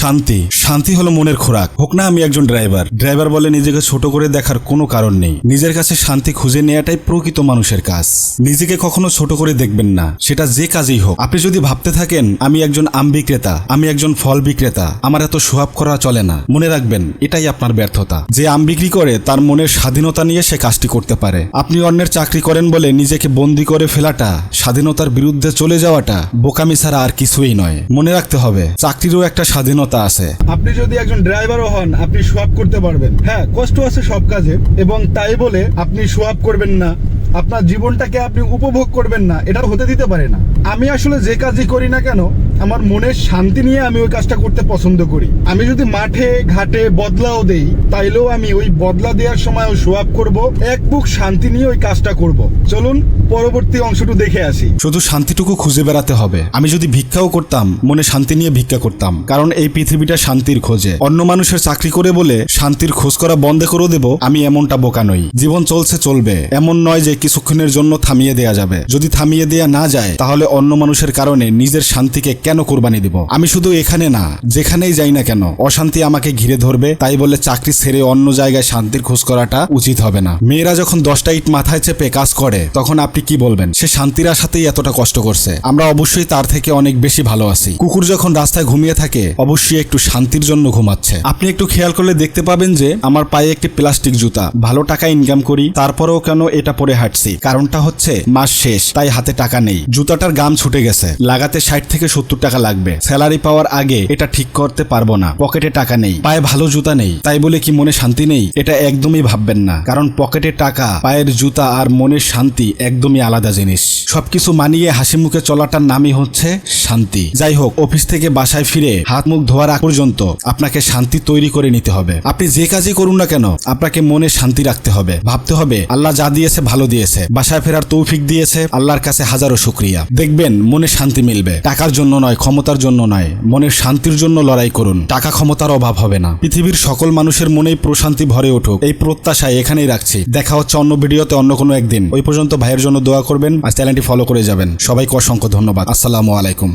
শান্তি। শান্তি হলো মনের খোরাক। হোক না আমি একজন ড্রাইভার। ড্রাইভার বলে নিজেকে ছোট করে দেখার কোনো কারণ নেই। নিজের কাছে শান্তি খুঁজে নেওয়াটাই প্রকৃত মানুষের কাজ। নিজেকে কখনো ছোট করে দেখবেন না। সেটা যে কাজেই হোক। আপনি যদি ভাবতে থাকেন, আমি একজন আম বিক্রেতা, আমি একজন ফল বিক্রেতা, আমার এত সোহাব করা চলে না। মনে রাখবেন, এটাই আপনার ব্যর্থতা। যে আম বিক্রি করে, তার মনের স্বাধীনতা নিয়ে সে কাজটি করতে পারে। আপনি অন্যের চাকরি করেন বলে নিজেকে বন্দি করে ফেলাটা, স্বাধীনতার বিরুদ্ধে চলে যাওয়াটা, বোকামি ছাড়া আর কিছুই নয়। মনে রাখতে হবে, চাকরিরও একটা স্বাধীনতা আছে। আপনি যদি একজন ড্রাইভারও হন, আপনি সোয়াব করতে পারবেন। হ্যাঁ কষ্ট আছে সব কাজে, এবং তাই বলে আপনি সোয়াব করবেন না। আপনার জীবনটাকে আপনি উপভোগ করবেন না, এটা হতে দিতে পারে না। আমি আসলে যে কাজই করি না কেন আমার মনের শান্তি নিয়ে আমি ওই কাজটা করতে পছন্দ করি। আমি যদি মাঠে, ঘাটে বদলাও দেই, তাইলেও আমি ওই বদলা দেওয়ার সময় সোয়াব করব, এক বুক শান্তি নিয়ে ওই কাজটা করব। চলুন, পরবর্তী অংশটু দেখে আসি। শুধু শান্তিটুকু খুঁজে বেড়াতে হবে। আমি যদি ভিক্ষাও করতাম, মনে শান্তি নিয়ে ভিক্ষা করতাম। কারণ এই পৃথিবীটা শান্তির খোঁজে। অন্য মানুষের চাকরি করে বলে শান্তির খোঁজ করা বন্ধ করে দেব, আমি এমনটা বোকা নই। জীবন চলছে, চলবে। এমন নয় যে কিছুক্ষণের জন্য থামিয়ে দেয়া যাবে। যদি থামিয়ে দেয়া না যায়, তাহলে অন্য মানুষের কারণে নিজের শান্তিকে কেন কোরবানি দিব? আমি শুধু এখানে না, যেখানেই যাই না কেন, অশান্তি আমাকে ঘিরে ধরবে, তাই বলে চাকরি ছেড়ে অন্য জায়গায় শান্তির খোঁজ করাটা উচিত হবে না। মেয়েরা যখন দশটা ইট মাথায় চেপে কাজ করে, তখন আপনি কি বলবেন? সে শান্তির আশাতেই এতটা কষ্ট করছে। আমরা অবশ্যই তার থেকে অনেক বেশি ভালো আছি। কুকুর যখন রাস্তায় ঘুমিয়ে থাকে, অবশ্যই একটু শান্তির জন্য ঘুমাচ্ছে। আপনি একটু খেয়াল করলে দেখতে পাবেন যে, আমার পায়ে একটি প্লাস্টিক জুতা। ভালো টাকা ইনকাম করি, তারপরেও কেন এটা পরে হাঁটছি? কারণটা হচ্ছে, মাস শেষ, তাই হাতে টাকা নেই। জুতাটার গাম ছুটে গেছে। লাগাতে ষাট থেকে সত্তর টাকা লাগবে। স্যালারি পাওয়ার আগে এটা ঠিক করতে পারব না। পকেটে টাকা নেই। পায়ে ভালো জুতা নেই। তাই বলে কি মনে শান্তি নেই? এটা একদমই ভাববেন না। কারণ পকেটে টাকা, পায়ের জুতা আর মনের শান্তি একদমই আলাদা জিনিস। সবকিছু মানিয়ে হাসি মুখে চলাটার নামই হচ্ছে শান্তি। যাই হোক, অফিস থেকে বাসায় ফিরে হাত মুখ ধোয়ার আগ পর্যন্ত আপনাকে শান্তি তৈরি করে নিতে হবে। আপনি যে কাজই করুন না কেন, আপনাকে মনে শান্তি রাখতে হবে। ভাবতে হবে, আল্লাহ যা দিয়েছে ভালো দিয়েছে। বাসায় ফেরার তৌফিক দিয়েছে, আল্লাহর কাছে হাজারো শুক্রিয়া। দেখবেন মনে শান্তি মিলবে। টাকার জন্য নয় ক্ষমতার জন্য নয়, মনের শান্তির জন্য লড়াই করুন। টাকা ক্ষমতার অভাব হবে না। পৃথিবীর সকল মানুষের মনেই প্রশান্তি ভরে উঠুক। এই প্রত্যাশায় এখানেই রাখছি। দেখা হচ্ছে অন্য ভিডিওতে অন্য কোনো একদিন। ওই পর্যন্ত ভাইয়ের জন্য দোয়া করবেন আর চ্যানেলটি ফলো করে যাবেন। সবাইকে অসংখ্য ধন্যবাদ। আসসালামু আলাইকুম।